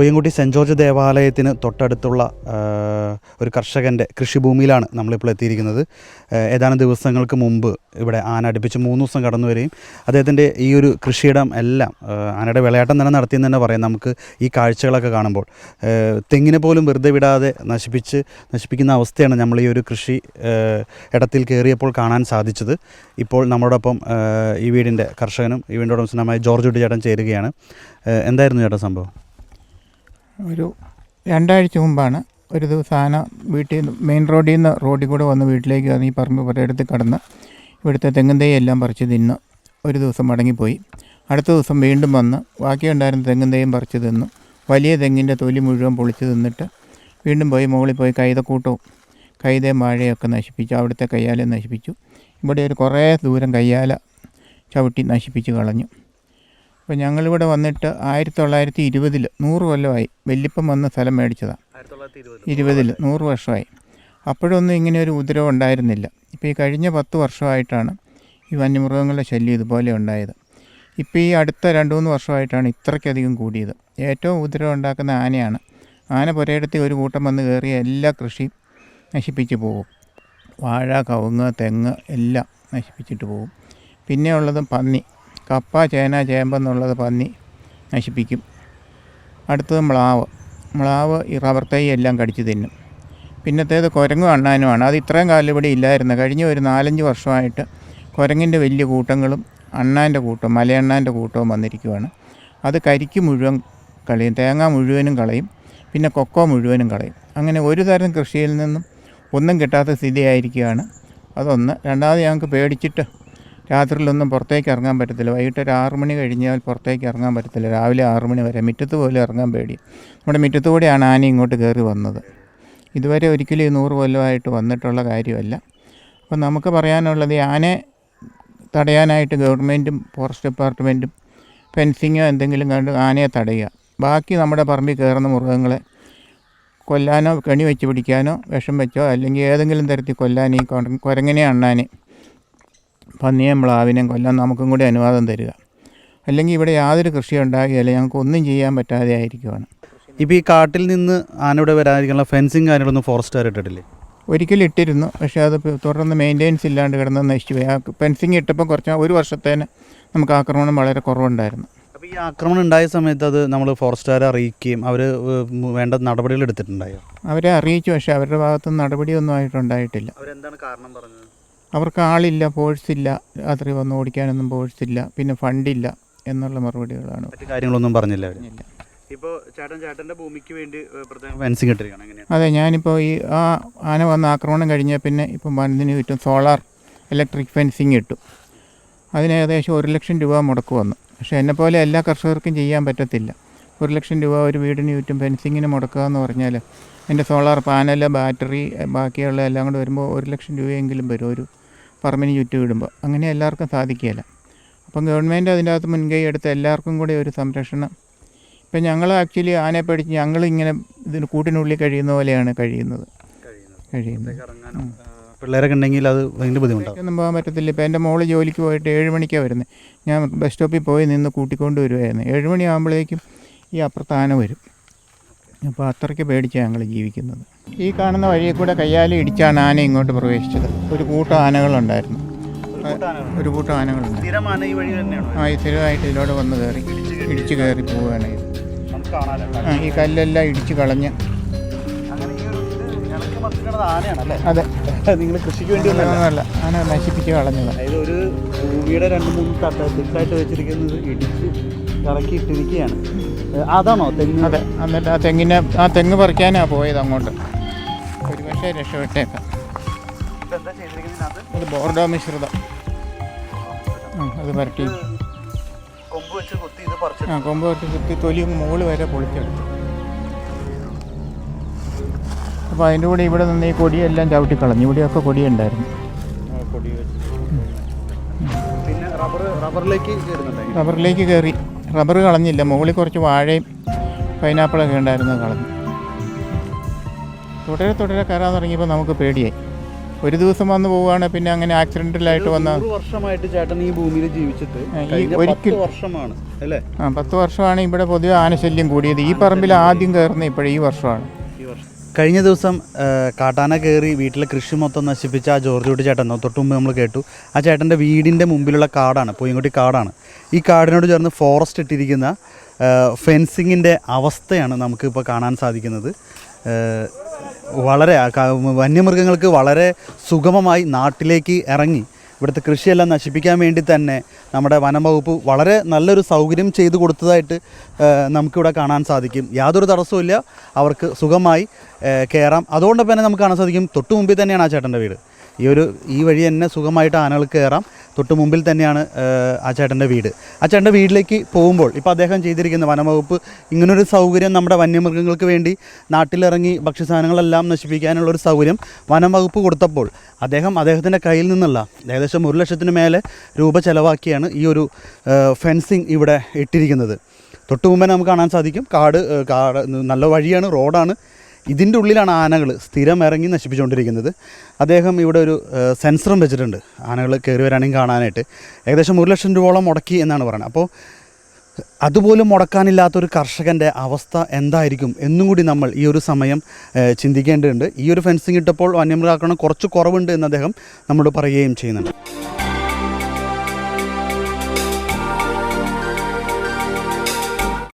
പൊയ്യൻകുട്ടി saint George ദേവാലയത്തിന് തൊട്ടടുത്തുള്ള ഒരു കർഷകന്റെ കൃഷിഭൂമിയിലാണ് നമ്മളിപ്പോൾ എത്തിയിരിക്കുന്നത്. ഏതാനും ദിവസങ്ങൾക്ക് മുമ്പ് ഇവിടെ ആന അടുപ്പിച്ച് മൂന്ന് ദിവസം കടന്നു വരികയും അദ്ദേഹത്തിന്റെ ഈ ഒരു കൃഷിയിടം എല്ലാം ആനയുടെ വിളയാട്ടം തന്നെ നടത്തിയെന്ന് തന്നെ പറയാം നമുക്ക് ഈ കാഴ്ചകളൊക്കെ കാണുമ്പോൾ. തെങ്ങിനെ പോലും വെറുതെ വിടാതെ നശിപ്പിച്ച് നശിപ്പിക്കുന്ന അവസ്ഥയാണ് നമ്മൾ ഈ ഒരു കൃഷി ഇടത്തിൽ കയറിയപ്പോൾ കാണാൻ സാധിച്ചത്. ഇപ്പോൾ നമ്മളോടൊപ്പം ഈ വീടിന്റെ കർഷകനും ഈ വീടിന്റെ ഉടമസ്ഥനുമായ ജോർജ് കുട്ടി ചേട്ടൻ ചേരുകയാണ് എന്തായിരുന്നു ചേട്ടൻ സംഭവം? ഒരു രണ്ടാഴ്ച മുമ്പാണ് ഒരു ദിവസം ആന വീട്ടിൽ നിന്ന് മെയിൻ റോഡിൽ നിന്ന് റോഡിൽ കൂടെ വന്ന് വീട്ടിലേക്ക് വന്ന് ഈ പറമ്പ് പുരയിടത്ത് കടന്ന് ഇവിടുത്തെ തെങ്ങും തൈ എല്ലാം പറിച്ച് തിന്ന് ഒരു ദിവസം മടങ്ങിപ്പോയി. അടുത്ത ദിവസം വീണ്ടും വന്ന് ബാക്കിയുണ്ടായിരുന്ന തെങ്ങും തൈയും പറിച്ച് തിന്നു. വലിയ തെങ്ങിന്റെ തൊലി മുഴുവൻ പൊളിച്ച് തിന്നിട്ട് വീണ്ടും പോയി മുകളിൽ പോയി കൈതക്കൂട്ടവും കൈതയും വാഴയൊക്കെ നശിപ്പിച്ചു. അവിടുത്തെ കയ്യാല നശിപ്പിച്ചു. ഇവിടെ ഒരു കുറേ ദൂരം കയ്യാല ചവിട്ടി നശിപ്പിച്ച് കളഞ്ഞു. അപ്പോൾ ഞങ്ങളിവിടെ വന്നിട്ട് ആയിരത്തി തൊള്ളായിരത്തി ഇരുപതിൽ നൂറ് കൊല്ലമായി വെല്ലിപ്പം വന്ന സ്ഥലം മേടിച്ചതാണ് ഇരുപതിൽ നൂറ് വർഷമായി. അപ്പോഴൊന്നും ഇങ്ങനെ ഒരു ഉദരവ് ഉണ്ടായിരുന്നില്ല. ഇപ്പോൾ ഈ കഴിഞ്ഞ പത്ത് വർഷമായിട്ടാണ് ഈ വന്യമൃഗങ്ങളുടെ ശല്യം ഇതുപോലെ ഉണ്ടായത്. ഇപ്പോൾ ഈ അടുത്ത രണ്ട് മൂന്ന് വർഷമായിട്ടാണ് ഇത്രയ്ക്കധികം കൂടിയത്. ഏറ്റവും ഉദരവ് ഉണ്ടാക്കുന്ന ആനയാണ്. ആന പുരയിടത്തിൽ ഒരു കൂട്ടം വന്ന് കയറിയ എല്ലാ കൃഷിയും നശിപ്പിച്ച് പോകും. വാഴ കവുങ്ങ് തെങ്ങ് എല്ലാം നശിപ്പിച്ചിട്ട് പോകും. പിന്നെ ഉള്ളത് പന്നി. കപ്പ ചേന ചേമ്പ് എന്നുള്ളത് പന്നി നശിപ്പിക്കും. അടുത്തത് മ്ലാവ്. മ്ലാവ് ഈ റബ്ബർ തൈ എല്ലാം കടിച്ചു തിന്നും. പിന്നത്തേത് കുരങ്ങും അണ്ണാനുമാണ്. അത് ഇത്രയും കാലം ഇവിടെ ഇല്ലായിരുന്നു. കഴിഞ്ഞ ഒരു നാലഞ്ച് വർഷമായിട്ട് കുരങ്ങിന്റെ വലിയ കൂട്ടങ്ങളും അണ്ണാന്റെ കൂട്ടവും മലയണ്ണാന്റെ കൂട്ടവും വന്നിരിക്കുവാണ്. അത് കരിക്ക് മുഴുവൻ കളയും. തേങ്ങ മുഴുവനും കളയും. പിന്നെ കൊക്കോ മുഴുവനും കളയും. അങ്ങനെ ഒരു തരം കൃഷിയിൽ നിന്നും ഒന്നും കിട്ടാത്ത സ്ഥിതിയായിരിക്കുകയാണ്. അതൊന്ന്. രണ്ടാമത് ഞങ്ങൾക്ക് പേടിച്ചിട്ട് രാത്രിയിലൊന്നും പുറത്തേക്ക് ഇറങ്ങാൻ പറ്റത്തില്ല. വൈകിട്ട് ഒരു ആറ് മണി കഴിഞ്ഞാൽ പുറത്തേക്ക് ഇറങ്ങാൻ പറ്റത്തില്ല. രാവിലെ ആറ് മണി വരെ മുറ്റത്ത് പോലും ഇറങ്ങാൻ പേടി. നമ്മുടെ മുറ്റത്ത് കൂടെയാണ് ആന ഇങ്ങോട്ട് കയറി വന്നത്. ഇതുവരെ ഒരിക്കലും ഈ നൂറ് കൊല്ലമായിട്ട് വന്നിട്ടുള്ള കാര്യമല്ല. അപ്പം നമുക്ക് പറയാനുള്ളത് ഈ ആനയെ തടയാനായിട്ട് ഗവൺമെന്റും ഫോറസ്റ്റ് ഡിപ്പാർട്ട്മെന്റും ഫെൻസിങ്ങോ എന്തെങ്കിലും കണ്ട് ആനയെ തടയുക. ബാക്കി നമ്മുടെ പറമ്പിൽ കയറുന്ന മൃഗങ്ങളെ കൊല്ലാനോ കണി വെച്ച് പിടിക്കാനോ വിഷം വെച്ചോ അല്ലെങ്കിൽ ഏതെങ്കിലും തരത്തിൽ കുര- കുരങ്ങനെ അണ്ണാനെ പന്നിയെയും മ്ലാവിനെയും കൊല്ലാൻ നമുക്കും കൂടി അനുവാദം തരിക. അല്ലെങ്കിൽ ഇവിടെ യാതൊരു കൃഷി ഉണ്ടാകുകയില്ല. ഞങ്ങൾക്ക് ഒന്നും ചെയ്യാൻ പറ്റാതെ ആയിരിക്കുവാണ്. ഇപ്പോൾ ഈ കാട്ടിൽ നിന്ന് ആനയുടെ വരാതിരിക്കാനുള്ള ഫെൻസിങ് കാര്യങ്ങളൊന്നും ഫോറസ്റ്റുകാർ ഇട്ടിട്ടില്ലേ? ഒരിക്കലും ഇട്ടിരുന്നു. പക്ഷേ അത് തുടർന്ന് മെയിന്റെനൻസ് ഇല്ലാണ്ട് കിടന്ന് നശിച്ചു പോയി. ആ ഫെൻസിങ് ഇട്ടപ്പോൾ കുറച്ച് ഒരു വർഷത്തേന് നമുക്ക് ആക്രമണം വളരെ കുറവുണ്ടായിരുന്നു. അപ്പോൾ ഈ ആക്രമണം ഉണ്ടായ സമയത്ത് അത് നമ്മൾ ഫോറസ്റ്റുകാരെ അറിയിക്കുകയും അവർ വേണ്ട നടപടികൾ എടുത്തിട്ടുണ്ടായോ? അവരെ അറിയിച്ചു. പക്ഷേ അവരുടെ ഭാഗത്തുനിന്ന് നടപടിയൊന്നും ആയിട്ടുണ്ടായിട്ടില്ല. അവരെന്താണ് കാരണം പറഞ്ഞത്? അവർക്ക് ആളില്ല ഫോഴ്സില്ല രാത്രി വന്ന് ഓടിക്കാനൊന്നും ഫോഴ്സില്ല പിന്നെ ഫണ്ടില്ല എന്നുള്ള മറുപടികളാണ്. മറ്റു കാര്യങ്ങളൊന്നും പറഞ്ഞില്ല. ഇപ്പോൾ ചേട്ടൻ ചേട്ടന്റെ ഭൂമിക്ക് വേണ്ടി പ്രത്യേകം ഫെൻസിങ് ഇട്ടിരിക്കുകയാണ് എങ്ങനെയാണ്? അതെ ഞാനിപ്പോൾ ഈ ആ ആന വന്ന ആക്രമണം കഴിഞ്ഞ പിന്നെ ഇപ്പം വനത്തിന് ചുറ്റും സോളാർ ഇലക്ട്രിക് ഫെൻസിങ് ഇട്ടു. അതിന് ഏകദേശം ഒരു ലക്ഷം രൂപ മുടക്ക് വന്നു. പക്ഷേ പോലെ എല്ലാ കർഷകർക്കും ചെയ്യാൻ പറ്റത്തില്ല. ഒരു ലക്ഷം രൂപ ഒരു വീടിന് ചുറ്റും ഫെൻസിങ്ങിന് മുടക്കുക എന്ന് പറഞ്ഞാൽ എന്റെ സോളാർ പാനൽ ബാറ്ററി ബാക്കിയുള്ള എല്ലാം കൂടെ വരുമ്പോൾ ഒരു ലക്ഷം രൂപയെങ്കിലും വരും. ഒരു പറമ്പിന് ചുറ്റും ഇടുമ്പോൾ അങ്ങനെ എല്ലാവർക്കും സാധിക്കുകയില്ല. അപ്പം ഗവൺമെന്റ് അതിന്റെ അകത്ത് മുൻകൈ എടുത്ത് എല്ലാവർക്കും കൂടി ഒരു സംരക്ഷണം. ഇപ്പം ഞങ്ങൾ ആക്ച്വലി ആനയെ പേടിച്ച് ഞങ്ങളിങ്ങനെ ഇതിന് കൂട്ടിനുള്ളിൽ കഴിയുന്ന പോലെയാണ് കഴിയുന്നത്. കഴിയുന്നത്. പിള്ളേരൊക്കെ ഉണ്ടെങ്കിൽ അത് ഭയങ്കര പോകാൻ പറ്റത്തില്ല. ഇപ്പം എന്റെ മോൾ ജോലിക്ക് പോയിട്ട് ഏഴ് മണിക്കാണ് വരുന്നത്. ഞാൻ ബസ് സ്റ്റോപ്പിൽ പോയി നിന്ന് കൂട്ടിക്കൊണ്ട് വരുമായിരുന്നു ഏഴ് മണിയാകുമ്പോഴേക്കും ഈ അപ്പുറത്ത് ആന വരും. അപ്പോൾ അത്രയ്ക്ക് പേടിച്ചാണ് ഞങ്ങൾ ജീവിക്കുന്നത്. ഈ കാണുന്ന വഴിയിൽ കൂടെ കയ്യാലി ഇടിച്ചാണ് ആന ഇങ്ങോട്ട് പ്രവേശിച്ചത്. ഒരു കൂട്ടം ആനകളുണ്ടായിരുന്നു. ഒരു കൂട്ടം ആനകളുണ്ട്. സ്ഥിരമാണ് ഈ വഴി തന്നെയാണോ? ആ ഈ സ്ഥിരമായിട്ട് ഇതിലൂടെ വന്ന് കയറി. ഇടിച്ച് കയറി പോവുകയാണ് ഇത്. ആ ഈ കല്ലെല്ലാം ഇടിച്ച് കളഞ്ഞ്. അതെ. നിങ്ങൾ കൃഷിക്ക് വേണ്ടി അല്ല ആന നശിപ്പിച്ച് കളഞ്ഞതാണ് അതായത് ഒരു ഭൂമിയുടെ രണ്ട് മൂന്ന് തട്ടത്തിട്ടായിട്ട് വെച്ചിരിക്കുന്നത് ഇടിച്ച് ഇറക്കി ഇട്ടിരിക്കുകയാണ്. ഏ, അതാണോ തെങ്ങ്? അതെ എന്നിട്ട് ആ തെങ്ങിനെ ആ തെങ്ങ് പറിക്കാനാ പോയത് അങ്ങോട്ട്. ഒരുപക്ഷെ രക്ഷപ്പെട്ടേക്കാം. ഇത് ബോർഡോ മിശ്രിതം. അത് പരട്ടി. കൊമ്പ് വെച്ച് കുത്തി ഇത് പറിച്ചു ആ കൊമ്പ് വെച്ച് കുത്തി തൊലി മുകളിൽ വരെ പൊളിച്ചെടുത്തു. അപ്പോൾ അതിന്റെ കൂടെ ഇവിടെ നിന്ന് ഈ കൊടിയെല്ലാം ചവിട്ടിക്കളഞ്ഞു ഇവിടെയൊക്കെ കൊടിയുണ്ടായിരുന്നു. കൊടി ഉണ്ടായിരുന്നു പിന്നെ റബ്ബർ റബ്ബറിലേക്ക് കയറുന്നുണ്ടായി റബ്ബറിലേക്ക് കയറി. റബ്ബർ കളഞ്ഞില്ല. മുകളിൽ കുറച്ച് വാഴയും പൈനാപ്പിളൊക്കെ ഉണ്ടായിരുന്നു കളഞ്ഞു. തുടരെ തുടരെ കയറാൻ തുടങ്ങിയപ്പോൾ നമുക്ക് പേടിയായി. ഒരു ദിവസം വന്ന് പോവുകയാണ് പിന്നെ അങ്ങനെ ആക്സിഡന്റിലായിട്ട് വന്ന വർഷമായിട്ട് ചേട്ടൻ ഈ ഭൂമിയിൽ ജീവിച്ചിട്ട് ഒരിക്കൽ- വർഷമാണ് അല്ലേ? ആ പത്ത് വർഷമാണ് ഇവിടെ പൊതുവെ ആനശല്യം കൂടിയത്. ഈ പറമ്പിൽ ആദ്യം കയറുന്ന ഇപ്പോഴും ഈ വർഷമാണ്. കഴിഞ്ഞ ദിവസം കാട്ടാന കയറി വീട്ടിലെ കൃഷി മൊത്തം നശിപ്പിച്ച ആ ജോർജ് കുട്ടി ചേട്ടൻ തൊട്ട് മുമ്പ് നമ്മൾ കേട്ടു. ആ ചേട്ടന്റെ വീടിന്റെ മുമ്പിലുള്ള കാടാണ് പൂയങ്കുട്ടി കാടാണ്. ഈ കാടിനോട് ചേർന്ന് ഫോറസ്റ്റ് ഇട്ടിരിക്കുന്ന ഫെൻസിങ്ങിന്റെ അവസ്ഥയാണ് നമുക്കിപ്പോൾ കാണാൻ സാധിക്കുന്നത്. വളരെ വന്യമൃഗങ്ങൾക്ക് വളരെ സുഗമമായി നാട്ടിലേക്ക് ഇറങ്ങി. ഇവിടുത്തെ കൃഷിയെല്ലാം നശിപ്പിക്കാൻ വേണ്ടി തന്നെ നമ്മുടെ വനം വകുപ്പ് വളരെ നല്ലൊരു സൗകര്യം ചെയ്തു കൊടുത്തതായിട്ട് നമുക്കിവിടെ കാണാൻ സാധിക്കും. യാതൊരു തടസ്സവുമില്ല അവർക്ക് സുഖമായി കയറാം. അതുകൊണ്ട് തന്നെ നമുക്ക് കാണാൻ സാധിക്കും. തൊട്ടു മുമ്പിൽ തന്നെയാണ് ആ ചേട്ടന്റെ വീട്. ഈ ഒരു ഈ വഴി തന്നെ സുഖമായിട്ട് ആനകൾക്ക് കയറാം. തൊട്ട് മുമ്പിൽ തന്നെയാണ് ആ, ചേട്ടന്റെ വീട്. ആ ചേട്ടന്റെ വീട്ടിലേക്ക് പോകുമ്പോൾ ഇപ്പോൾ അദ്ദേഹം ചെയ്തിരിക്കുന്ന വനംവകുപ്പ് ഇങ്ങനൊരു സൗകര്യം നമ്മുടെ വന്യമൃഗങ്ങൾക്ക് വേണ്ടി നാട്ടിലിറങ്ങി ഭക്ഷ്യസാധനങ്ങളെല്ലാം നശിപ്പിക്കാനുള്ള ഒരു സൗകര്യം വനംവകുപ്പ് കൊടുത്തപ്പോൾ അദ്ദേഹം അദ്ദേഹത്തിന്റെ കയ്യിൽ നിന്നുള്ള ഏകദേശം ഒരു ലക്ഷത്തിന് മേലെ രൂപ ചിലവാക്കിയാണ് ഈ ഒരു ഫെൻസിങ് ഇവിടെ ഇട്ടിരിക്കുന്നത്. തൊട്ട് മുമ്പേ നമുക്ക് കാണാൻ സാധിക്കും. കാട് കാട് നല്ല വഴിയാണ് റോഡാണ്. ഇതിന്റെ ഉള്ളിലാണ് ആനകൾ സ്ഥിരം ഇറങ്ങി നശിപ്പിച്ചുകൊണ്ടിരിക്കുന്നത്. അദ്ദേഹം ഇവിടെ ഒരു സെൻസറും വെച്ചിട്ടുണ്ട്. ആനകൾ കയറി വരാണെങ്കിൽ കാണാനായിട്ട്. ഏകദേശം ഒരു ലക്ഷം രൂപയോളം മുടക്കി എന്നാണ് പറയുന്നത്. അപ്പോൾ അതുപോലും മുടക്കാനില്ലാത്തൊരു കർഷകന്റെ അവസ്ഥ എന്തായിരിക്കും എന്നും കൂടി നമ്മൾ ഈ ഒരു സമയം ചിന്തിക്കേണ്ടതുണ്ട്. ഈ ഒരു ഫെൻസിങ് ഇട്ടപ്പോൾ വന്യമൃഗാക്രമണം കുറച്ച് കുറവുണ്ട് എന്ന് അദ്ദേഹം നമ്മോട് പറയുകയും ചെയ്യുന്നുണ്ട്.